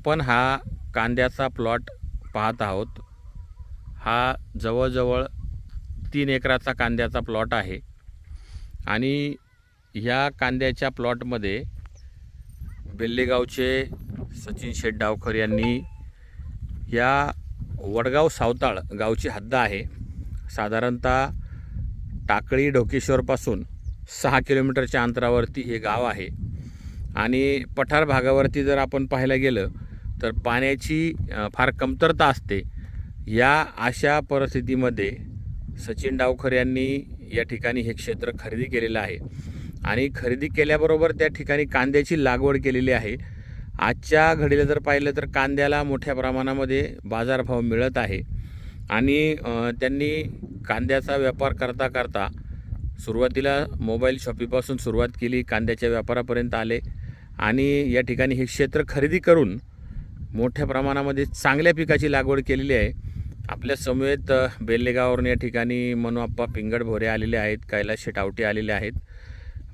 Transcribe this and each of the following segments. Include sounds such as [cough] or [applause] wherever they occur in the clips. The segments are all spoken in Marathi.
आपण हा कांद्याचा प्लॉट पाहत आहोत. हा जवळजवळ तीन एकराचा कांद्याचा प्लॉट आहे. आणि ह्या कांद्याच्या प्लॉटमध्ये बेल्लेगावचे सचिन शेठ डावकर यांनी या वडगाव सावताळ गावची हद्द आहे. साधारणतः टाकळी ढोकेश्वरपासून सहा किलोमीटरच्या अंतरावरती हे गाव आहे. आणि पठार भागावरती जर आपण पाहायला गेलं तर पाण्याची फार कमतरता असते. या अशा परिस्थितीमध्ये सचिन डावकर यांनी या ठिकाणी हे क्षेत्र खरेदी केलेलं आहे. आणि खरेदी केल्याबरोबर त्या ठिकाणी कांद्याची लागवड केलेली आहे. आजच्या घडीला जर पाहिलं तर कांद्याला मोठ्या प्रमाणामध्ये बाजारभाव मिळत आहे. आणि त्यांनी कांद्याचा व्यापार करता करता सुरुवातीला मोबाईल शॉपीपासून सुरुवात केली कांद्याच्या व्यापारापर्यंत आले. आणि या ठिकाणी हे क्षेत्र खरेदी करून मोठ्या प्रमाणामध्ये चांगल्या पिकाची लागवड केलेली आहे. आपल्या समवेत अ, बेल्लेगाववरून या ठिकाणी मनुआप्पा पिंगड भोरे आलेले आहेत कैलास शेटावटे आलेले आहेत.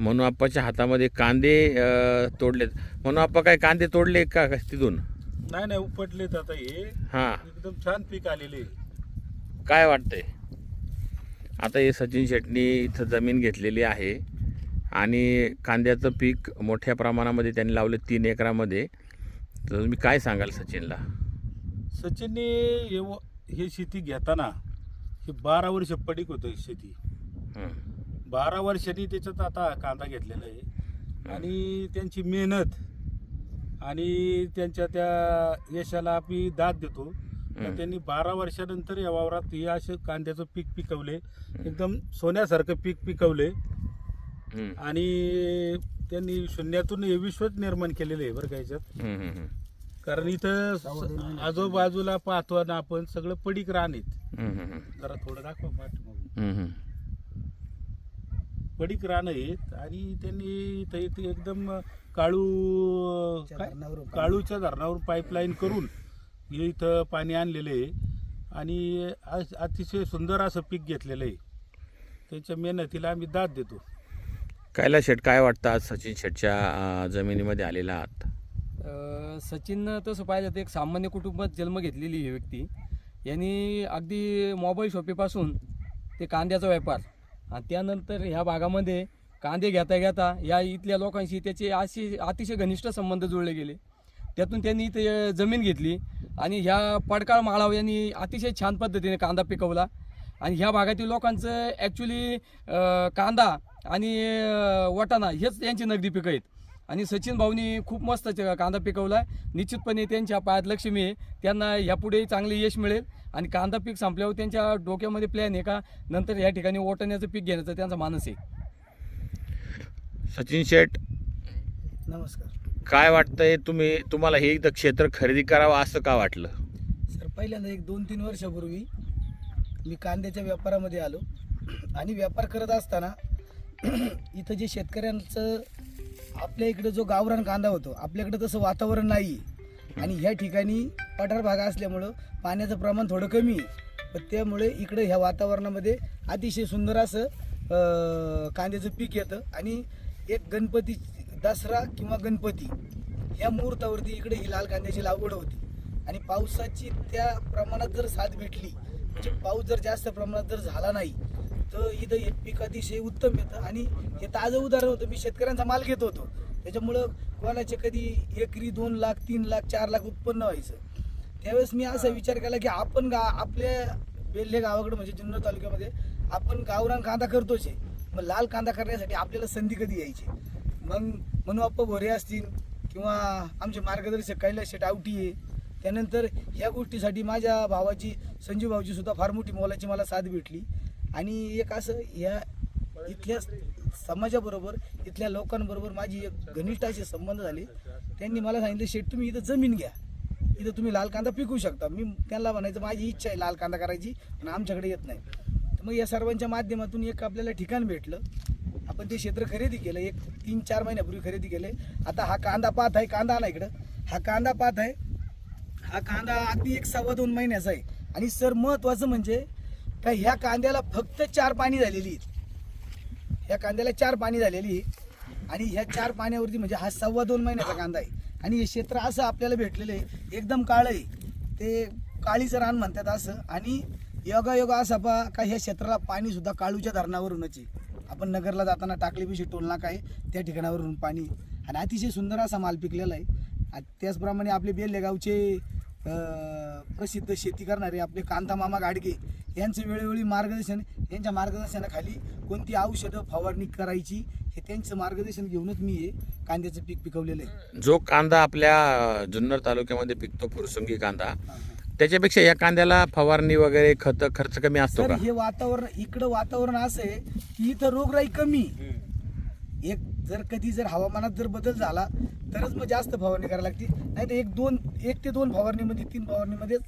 मनुआप्पाच्या हातामध्ये कांदे तोडलेत. मनुआप्पा काय कांदे तोडले का तिथून? नाही नाही उपटलेत आता हे. हां. एकदम छान पीक आलेले. काय वाटतंय? आता हे सचिन शेटनी इथं जमीन घेतलेली आहे आणि कांद्याचं पीक मोठ्या प्रमाणामध्ये त्यांनी लावले तीन एकरामध्ये. तर तुम्ही काय सांगाल सचिनला? सचिनने हे व- हे शेती घेताना हे बारा वर्ष पडीक होतं ही शेती. हं. बारा वर्षांनी त्याच्यात आता कांदा घेतलेला आहे. आणि त्यांची मेहनत आणि त्यांच्या त्या यशाला आम्ही दाद देतो. तर हं. त्यांनी बारा वर्षानंतर या वावरात हे असं कांद्याचं पीक पिकवले. एकदम सोन्यासारखं पीक पिकवले. हं. आणि त्यांनी शून्यातून हे विश्वच निर्माण केलेलं आहे बरं का याच्यात हं, हं, हं. कारण इथं स- आजूबाजूला पाहतो ना आपण सगळं पडीक रान आहेत हं, हं, हं. जरा थोडं दाखवा पाठीमागून. हं, हं. पडीक रान आहेत आणि त्यांनी इथं इथे एकदम काळू काय? काळूच्या धरणावर पाईपलाईन करून हे इथं पाणी आणलेलं आहे आणि आज अतिशय सुंदर असं पीक घेतलेलं आहे त्यांच्या मेहनतीला आम्ही दाद देतो कायला शेट काय वाटतं आज सचिन शेटच्या जमिनीमध्ये आलेला आहात? सचिन तसं पाहिलं तर एक सामान्य कुटुंबात जन्म घेतलेली ही व्यक्ती. यांनी अगदी मोबाईल शॉपीपासून ते कांद्याचा व्यापार आणि त्यानंतर ह्या भागामध्ये कांदे घेता घेता या इथल्या लोकांशी त्याचे अशी अतिशय घनिष्ठ संबंध जुळले गेले. त्यातून त्यांनी इथे जमीन घेतली आणि ह्या पडकाळ माळाव यांनी अतिशय छान पद्धतीने कांदा पिकवला. आणि ह्या भागातील लोकांचं ॲक्च्युली कांदा आणि वाटाणा हेच यांची नगदी पिकं आहेत. आणि सचिन भाऊनी खूप मस्त कांदा पिकवला निश्चितपणे त्यांच्या पायात लक्ष्मी आहे. त्यांना यापुढे चांगले यश मिळेल. आणि कांदा पीक संपल्यावर त्यांच्या डोक्यामध्ये प्लॅन आहे का? नंतर या ठिकाणी ओटण्याचं पीक घेण्याचा त्यांचा मानस आहे. सचिन शेट नमस्कार. काय वाटतंय तुम्ही तुम्हाला हे इथं क्षेत्र खरेदी करावं असं का वाटलं? सर पहिल्यांदा एक दोन तीन वर्षापूर्वी मी कांद्याच्या व्यापारामध्ये आलो. आणि व्यापार करत असताना [clears throat] इथं जे शेतकऱ्यांचं आपल्या इकडं जो गावरान कांदा होतो आपल्याकडं तसं वातावरण नाही. आणि ह्या ठिकाणी पठार भाग असल्यामुळं पाण्याचं प्रमाण थोडं कमी आहे. पण त्यामुळे इकडं ह्या वातावरणामध्ये अतिशय सुंदर असं कांद्याचं पीक येतं. आणि एक गणपती दसरा किंवा गणपती या मुहूर्तावरती इकडे ही लाल कांद्याची लागवड होती. आणि पावसाची त्या प्रमाणात जर साथ भेटली म्हणजे पाऊस जर जास्त प्रमाणात जर झाला नाही तर इथं हे पीक अतिशय उत्तम येतं. आणि हे ताजं उदाहरण होतं मी शेतकऱ्यांचा माल घेत होतो. त्याच्यामुळं कोणाचे कधी एकरी दोन लाख तीन लाख चार लाख उत्पन्न व्हायचं. त्यावेळेस मी असा विचार केला की आपण गा आपल्या बेल्हे गावाकडे म्हणजे जुन्नर तालुक्यामध्ये आपण गावरान कांदा करतोच. आहे मग लाल कांदा करण्यासाठी आपल्याला संधी कधी यायची? मग म्हणून भोरे असतील किंवा आमचे मार्गदर्शक कैलास शेट आवटी आहे. त्यानंतर ह्या गोष्टीसाठी माझ्या भावाची संजीव भाऊची सुद्धा फार मोठी मोलाची मला साथ भेटली. आणि एक असं या इथल्या समाजाबरोबर इथल्या लोकांबरोबर माझी एक घनिष्ठ असे संबंध झाले. त्यांनी मला सांगितलं शेठ तुम्ही इथं जमीन घ्या. इथं तुम्ही लाल कांदा पिकवू शकता. मी त्यांना म्हणायचं माझी इच्छा आहे लाल कांदा करायची पण आमच्याकडे येत नाही. तर मग या सर्वांच्या माध्यमातून एक आपल्याला ठिकाण भेटलं. आपण ते क्षेत्र खरेदी केलं. एक तीन चार महिन्यापूर्वी खरेदी केले. आता हा कांदा पात आहे कांदा आला इकडं. हा कांदा पात आहे. हा कांदा अगदी एक सव्वा दोन महिन्याचा आहे. आणि सर महत्वाचं म्हणजे का ह्या कांद्याला फक्त चार पाणी झालेली आहेत. ह्या कांद्याला चार पाणी झालेली आहे. आणि ह्या चार पाण्यावरती म्हणजे हा सव्वा दोन महिन्याचा कांदा आहे. आणि हे क्षेत्र असं आपल्याला भेटलेलं आहे. एकदम काळं आहे. ते काळीचं रान म्हणतात असं. आणि योगा योगा असा पा का ह्या क्षेत्राला पाणी सुद्धा काळूच्या धरणावरूनच आहे. आपण नगरला जाताना टाकली पिशी टोलना आहे त्या ठिकाणावरून पाणी. आणि अतिशय सुंदर असा माल पिकलेला आहे. त्याचप्रमाणे आपले बेल्ले गावचे प्रसिद्ध शेती करणारे आपले कांता मामा गाडगे यांचं वेळोवेळी मार्गदर्शन यांच्या मार्गदर्शनाखाली कोणती औषधं फवारणी करायची हे त्यांचं मार्गदर्शन घेऊनच मी हे कांद्याचं पीक पिकवलेलं आहे. जो कांदा आपल्या जुन्नर तालुक्यामध्ये पिकतो फुरसुंगी कांदा त्याच्यापेक्षा या कांद्याला फवारणी वगैरे खत खर्च कमी असतो हे वातावरण इकडं वातावरण असं आहे की इथं रोगराई कमी. एक जर कधी जर हवामानात जर बदल झाला तरच मग जास्त फवारणी करायला लागते. नाही तर एक दोन एक ते दोन फवारणीमध्ये तीन फवारणीमध्येच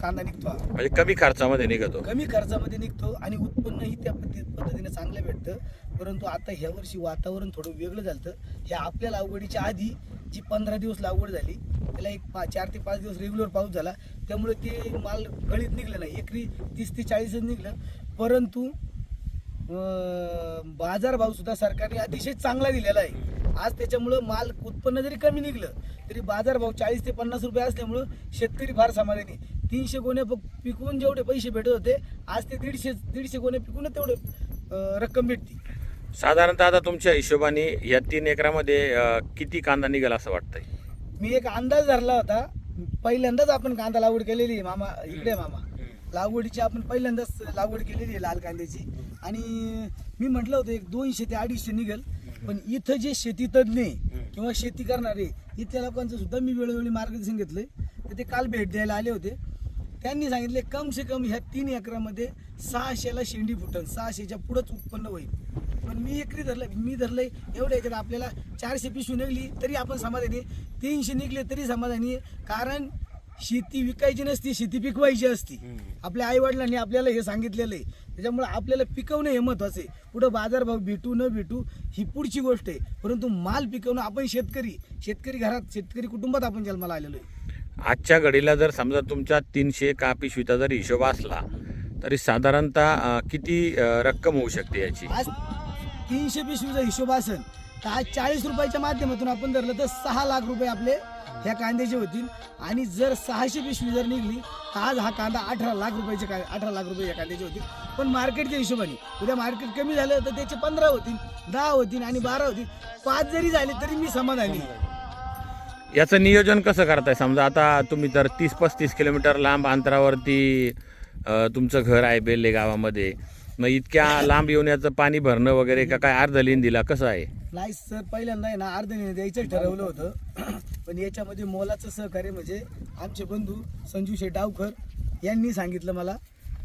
कांदा निघतो हा. म्हणजे कमी खर्चामध्ये निघतो. कमी खर्चामध्ये निघतो आणि उत्पन्नही त्या पद्धती पद्धतीने चांगलं भेटतं. परंतु आता ह्या वर्षी वातावरण थोडं वेगळं झालं ह्या आपल्या लागवडीच्या आधी जी पंधरा दिवस लागवड झाली त्याला एक पा चार ते पाच दिवस रेग्युलर पाऊस झाला. त्यामुळे ते माल गळीत निघलं नाही. एकरी तीस ते चाळीसच निघलं. परंतु बाजारभाव सुद्धा सरकारने अतिशय चांगला दिलेला आहे. आज त्याच्यामुळं माल उत्पन्न जरी कमी निघलं तरी बाजारभाव चाळीस ते पन्नास रुपये असल्यामुळं शेतकरी फार समाधानी तीनशे गोणे पिकवून जेवढे पैसे भेटत होते आज ते दीडशे दीडशे गोणे पिकूनच तेवढे रक्कम भेटते. साधारणतः आता तुमच्या हिशोबाने या तीन एकरामध्ये किती कांदा निघाल असं वाटतंय? मी एक अंदाज धरला होता. पहिल्यांदाच आपण कांदा लागवड केलेली आहे मामा. इकडे मामा. लागवडीची आपण पहिल्यांदाच लागवड केलेली आहे लाल कांद्याची. आणि मी म्हटलं होतं एक दोनशे ते अडीचशे निघेल पण इथं जे शेती तज्ज्ञ आहे किंवा शेती करणारे इथल्या लोकांचं सुद्धा मी वेळोवेळी मार्गदर्शन घेतलं तर ते काल भेट द्यायला आले होते. त्यांनी सांगितले कम से कम ह्या तीन एकरामध्ये सहाशेला शेंडी फुटल सहाशेच्या पुढंच उत्पन्न होईल. पण मी एकरी धरलं मी धरलं एवढं याच्यात आपल्याला चारशे पिशवी निघली तरी आपण समाधानी तीनशे निघले तरी समाधानी कारण शेती विकायची नसती शेती पिकवायची असती. आपल्या आई वडिलांनी आपल्याला हे सांगितलेलं आहे. त्याच्यामुळे आपल्याला पिकवणं हे महत्वाचं आहे. पुढं बाजारभाव भेटू न भेटू ही पुढची गोष्ट आहे. परंतु माल पिकवणं आपण शेतकरी शेतकरी घरात शेतकरी कुटुंबात आपण जन्माला आलेलो आहे. आजच्या घडीला जर समजा तुमच्या तीनशे का पिशवीचा जर हिशोब असला तरी साधारणतः किती रक्कम होऊ शकते याची? आज तीनशे पिशवीचा हिशोब असेल तर आज चाळीस रुपयाच्या माध्यमातून आपण धरलं तर सहा लाख रुपये आपले ह्या कांद्याचे होतील आणि जर सहाशे पिशवी जर निघली तर आज हा कांदा अठरा लाख रुपयाचे काय अठरा लाख रुपये या कांद्याचे होतील. पण मार्केटच्या हिशोबाने उद्या मार्केट कमी झालं तर त्याचे पंधरा होतील दहा होतील आणि बारा होतील. पाच जरी झाले तरी मी समाधानी याचं नियोजन कसं करताय? समजा आता तुम्ही तर तीस पस्तीस किलोमीटर लांब अंतरावरती तुमचं घर आहे बेल्ले गावामध्ये. मग इतक्या लांब येऊन याचं पाणी भरणं वगैरे का काय अर्ध दिला कसं आहे? नाही सर पहिल्यांदा आहे ना अर्धने द्यायचं ठरवलं होतं. पण याच्यामध्ये मोलाचं सहकार्य म्हणजे आमचे बंधू संजू शेठ डावकर यांनी सांगितलं मला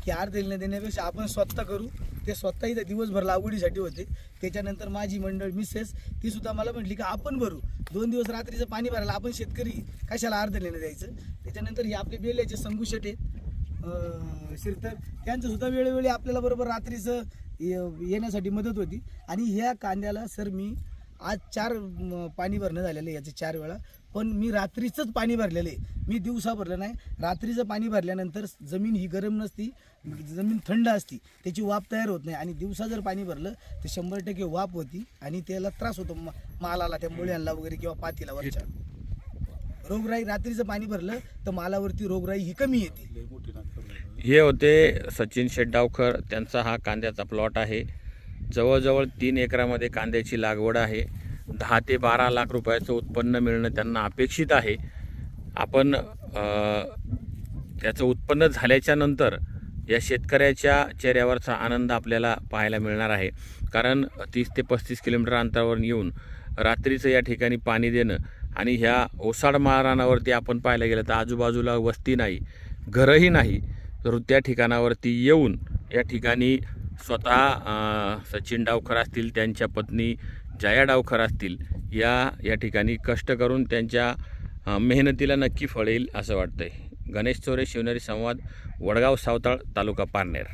की अर्धने देण्यापेक्षा आपण स्वतः करू. ते स्वतः इथं दिवसभर लागवडीसाठी होते. त्याच्यानंतर माझी मंडळ मिसेस ती सुद्धा मला म्हटली की आपण भरू. दोन दिवस रात्रीचं पाणी भरायला आपण शेतकरी कशाला अर्धने द्यायचं? त्याच्यानंतर हे आपले बेल्याचे संगू शेट आहेत शिरतर त्यांचं सुद्धा वेळोवेळी आपल्याला बरोबर रात्रीचं येण्यासाठी मदत होती. आणि ह्या कांद्याला सर मी आज चार पाणी भरणं झालेलं आहे याचं चार वेळा. पण मी रात्रीचंच पाणी भरलेलं आहे. मी दिवसा भरलं नाही. रात्रीचं पाणी भरल्यानंतर जमीन ही गरम नसती जमीन थंड असती. त्याची वाफ तयार होत नाही. आणि दिवसा जर पाणी भरलं तर शंभर टक्के वाफ होती. आणि त्याला त्रास होतो मालाला त्या मुळ्यांना वगैरे किंवा पातीला वरच्या. रोगराई रात्रीचं पाणी भरलं तर मालावरती रोगराई ही कमी येते. हे होते सचिन शेड्डावकर. त्यांचा हा कांद्याचा प्लॉट आहे. जवळजवळ तीन एकरामध्ये कांद्याची लागवड आहे. दहा ते बारा लाख रुपयाचं उत्पन्न मिळणं त्यांना अपेक्षित आहे. आपण त्याचं उत्पन्न झाल्याच्यानंतर या शेतकऱ्याच्या चेहऱ्यावरचा आनंद आपल्याला पाहायला मिळणार आहे. कारण तीस ते पस्तीस किलोमीटर अंतरावर येऊन रात्रीचं या ठिकाणी पाणी देणं आणि ह्या ओसाड माराणावरती आपण पाहायला गेलं तर आजूबाजूला वस्ती नाही घरंही नाही. तर त्या ठिकाणावरती येऊन या ठिकाणी स्वतः सचिन डावखर असतील त्यांच्या पत्नी जया डावखर असतील या या ठिकाणी कष्ट करून त्यांच्या मेहनतीला नक्की फळ येईल असं वाटतंय. गणेश चोरे शिवनेरी संवाद वडगाव सावताळ तालुका पारनेर.